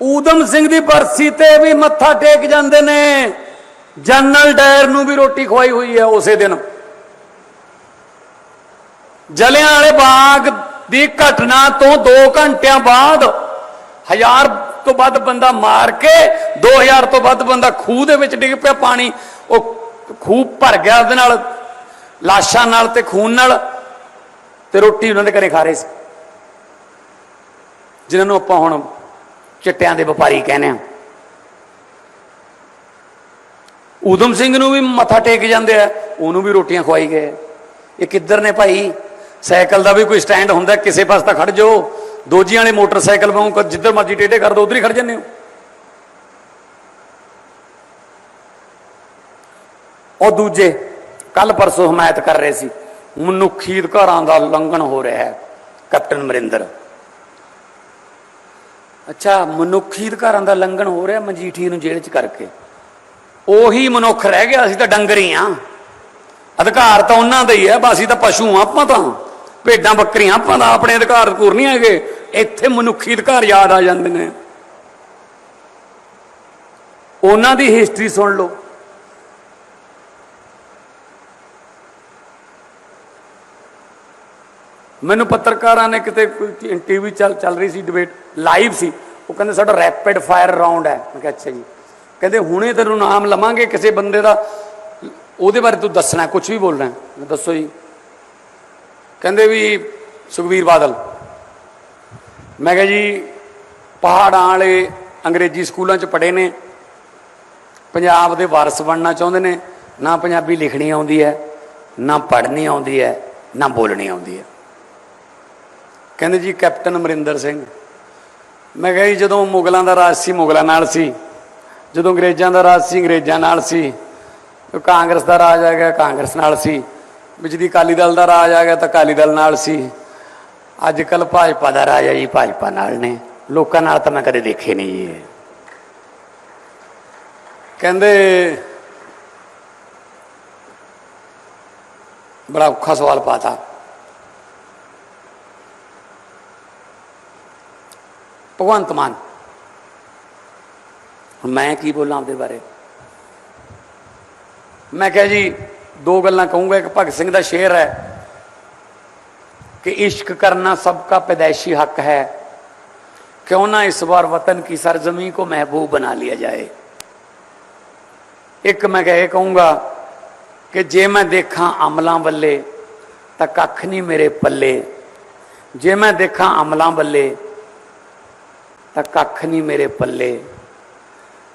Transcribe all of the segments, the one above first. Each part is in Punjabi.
ਊਧਮ ਸਿੰਘ ਦੀ ਬਰਸੀ ਤੇ ਵੀ ਮੱਥਾ ਟੇਕ ਜਾਂਦੇ ਨੇ। ਜਨਰਲ ਡਾਇਰ ਨੂੰ ਵੀ ਰੋਟੀ ਖਵਾਈ ਹੋਈ ਹੈ ਉਸੇ ਦਿਨ। ਜਲਿਆਂ ਵਾਲੇ ਬਾਗ ਦੀ ਘਟਨਾ ਤੋਂ 2 ਘੰਟਿਆਂ ਬਾਅਦ ਹਜ਼ਾਰ ਤੋਂ ਵੱਧ ਬੰਦਾ ਮਾਰ ਕੇ 2000 ਤੋਂ ਵੱਧ ਬੰਦਾ ਖੂਹ ਦੇ ਵਿੱਚ ਡਿੱਗ ਪਿਆ ਪਾਣੀ। ਉਹ ਖੂਹ ਭਰ ਗਿਆ ਉਹਦੇ ਨਾਲ, ਲਾਸ਼ਾਂ ਨਾਲ ਤੇ ਖੂਨ ਨਾਲ ਤੇ ਰੋਟੀ ਉਹਨਾਂ ਦੇ ਘਰੇ ਖਾ ਰਹੇ ਸੀ। ਜਿਨ੍ਹਾਂ ਨੂੰ ਆਪਾਂ ਹੁਣ ਚਿੱਟਿਆਂ ਦੇ ਵਪਾਰੀ ਕਹਿੰਦੇ ਆ। ਊਧਮ ਸਿੰਘ ਨੂੰ ਵੀ ਮੱਥਾ ਟੇਕ ਜਾਂਦੇ ਆ, ਉਹਨੂੰ ਵੀ ਰੋਟੀਆਂ ਖਵਾਈ ਗਏ। ਇਹ ਕਿੱਧਰ ਨੇ ਭਾਈ? ਸਾਈਕਲ ਦਾ ਵੀ ਕੋਈ ਸਟੈਂਡ ਹੁੰਦਾ, ਕਿਸੇ ਪਾਸੇ ਤਾਂ ਖੜ ਜਾਓ। ਦੋਜੀਆਂ ਵਾਲੇ ਮੋਟਰਸਾਈਕਲ ਵਾਂਗੂ ਜਿੱਧਰ ਮਰਜ਼ੀ ਟੇਢੇ ਕਰ ਦੋ, ਉਧਰ ਹੀ ਖੜ ਜੰਨੇ ਹੋ। ਉਹ ਦੂਜੇ ਕੱਲ ਪਰਸੋਂ ਹਮਾਇਤ ਕਰ ਰਹੇ ਸੀ, ਮਨੁੱਖੀ ਅਧਿਕਾਰਾਂ ਦਾ ਉਲੰਘਣ ਹੋ ਰਿਹਾ ਹੈ, ਕੈਪਟਨ ਅਮਰਿੰਦਰ। ਅੱਛਾ, ਮਨੁੱਖੀ ਅਧਿਕਾਰਾਂ ਦਾ ਲੰਘਣ ਹੋ ਰਿਹਾ ਮਜੀਠੀ ਨੂੰ ਜੇਲ੍ਹ 'ਚ ਕਰਕੇ। ਉਹੀ ਮਨੁੱਖ ਰਹਿ ਗਿਆ, ਅਸੀਂ ਤਾਂ ਡੰਗਰ ਹੀ ਆ। ਅਧਿਕਾਰ ਤਾਂ ਉਹਨਾਂ ਦਾ ਹੀ ਹੈ ਬਸ ਅਸੀਂ ਤਾਂ ਪਸ਼ੂ ਆ, ਆਪਾਂ ਤਾਂ। ਭੇਡਾਂ, ਬੱਕਰੀਆਂ, ਆਪਾਂ ਤਾਂ ਆਪਣੇ ਅਧਿਕਾਰ ਪੂਰ ਨਹੀਂ ਹੈਗੇ। ਇੱਥੇ ਮਨੁੱਖੀ ਅਧਿਕਾਰ ਯਾਦ ਆ ਜਾਂਦੇ ਨੇ। ਉਹਨਾਂ ਦੀ ਹਿਸਟਰੀ ਸੁਣ ਲਓ। ਮੈਨੂੰ ਪੱਤਰਕਾਰਾਂ ਨੇ ਕਿਤੇ ਕੋਈ ਟੀਵੀ ਚੱਲ ਚੱਲ ਰਹੀ ਸੀ ਡਿਬੇਟ ਲਾਈਵ ਸੀ, ਉਹ ਕਹਿੰਦੇ ਸਾਡਾ ਰੈਪਿਡ ਫਾਇਰ ਰਾਉਂਡ ਹੈ। ਮੈਂ ਕਿਹਾ, ਅੱਛਾ ਜੀ। ਕਹਿੰਦੇ ਹੁਣੇ ਤੈਨੂੰ ਨਾਮ ਲਵਾਂਗੇ ਕਿਸੇ ਬੰਦੇ ਦਾ। ਉਹਦੇ ਬਾਰੇ ਤੂੰ ਦੱਸਣਾ ਕੁਝ ਵੀ ਬੋਲਣਾ। ਮੈਂ ਦੱਸੋ ਜੀ। ਕਹਿੰਦੇ ਵੀ ਸੁਖਵੀਰ ਬਾਦਲ। ਮੈਂ ਕਿਹਾ ਜੀ, ਪਹਾੜਾਂ ਵਾਲੇ ਅੰਗਰੇਜ਼ੀ ਸਕੂਲਾਂ 'ਚ ਪੜ੍ਹੇ ਨੇ। ਪੰਜਾਬ ਦੇ ਵਾਰਸ ਬਣਨਾ ਚਾਹੁੰਦੇ ਨੇ। ਨਾ ਪੰਜਾਬੀ ਲਿਖਣੀ ਆਉਂਦੀ ਹੈ, ਨਾ ਪੜ੍ਹਨੀ ਆਉਂਦੀ ਹੈ, ਨਾ ਬੋਲਣੀ ਆਉਂਦੀ ਹੈ। ਕਹਿੰਦੇ ਜੀ, ਕੈਪਟਨ ਅਮਰਿੰਦਰ ਸਿੰਘ। ਮੈਂ ਕਿਹਾ ਜੀ, ਜਦੋਂ ਮੁਗਲਾਂ ਦਾ ਰਾਜ ਸੀ, ਮੁਗਲਾਂ ਨਾਲ ਸੀ। ਜਦੋਂ ਅੰਗਰੇਜ਼ਾਂ ਦਾ ਰਾਜ ਸੀ, ਅੰਗਰੇਜ਼ਾਂ ਨਾਲ ਸੀ। ਕਾਂਗਰਸ ਦਾ ਰਾਜ ਆ ਗਿਆ, ਕਾਂਗਰਸ ਨਾਲ ਸੀ। ਵਿੱਚ ਦੀ ਅਕਾਲੀ ਦਲ ਦਾ ਰਾਜ ਆ ਗਿਆ, ਤਾਂ ਅਕਾਲੀ ਦਲ ਨਾਲ ਸੀ। ਅੱਜ ਕੱਲ ਭਾਜਪਾ ਦਾ ਰਾਜ ਹੈ ਜੀ, ਭਾਜਪਾ ਨਾਲ ਨੇ। ਲੋਕਾਂ ਨਾਲ ਤਾਂ ਮੈਂ ਕਦੇ ਦੇਖੇ ਨਹੀਂ ਜੀ। ਕਹਿੰਦੇ, ਬੜਾ ਔਖਾ ਸਵਾਲ ਪਾਤਾ। ਭਗਵੰਤ ਮਾਨ। ਹੁਣ ਮੈਂ ਕੀ ਬੋਲਾਂ ਆਪਦੇ ਬਾਰੇ? ਮੈਂ ਕਹਾਂ ਜੀ, ਦੋ ਗੱਲਾਂ ਕਹੂੰਗਾ, ਇੱਕ ਭਗਤ ਸਿੰਘ ਦਾ ਸ਼ੇਰ ਹੈ ਕਿ ਇਸ਼ਕ ਕਰਨਾ ਸਭ ਦਾ ਪੈਦਾਇਸ਼ੀ ਹੱਕ ਹੈ। ਕਿਉਂ ਨਾ ਇਸ ਵਾਰ ਵਤਨ ਕੀ ਸਰਜ਼ਮੀ ਕੋ ਮਹਿਬੂਬ ਬਣਾ ਲਿਆ ਜਾਏ। ਇੱਕ ਮੈਂ ਕਹੇ ਕਹੂੰਗਾ ਕਿ ਜੇ ਮੈਂ ਦੇਖਾਂ ਅਮਲਾਂ ਵੱਲੇ ਤਾਂ ਕੱਖ ਨਹੀਂ ਮੇਰੇ ਪੱਲੇ। ਜੇ ਮੈਂ ਦੇਖਾਂ ਅਮਲਾਂ ਵੱਲੇ ਤਾਂ ਕੱਖ ਨਹੀਂ ਮੇਰੇ ਪੱਲੇ।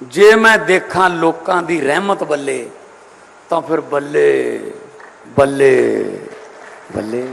ਜੇ ਮੈਂ ਦੇਖਾਂ ਲੋਕਾਂ ਦੀ ਰਹਿਮਤ ਬੱਲੇ, ਤਾਂ ਫਿਰ ਬੱਲੇ ਬੱਲੇ ਬੱਲੇ।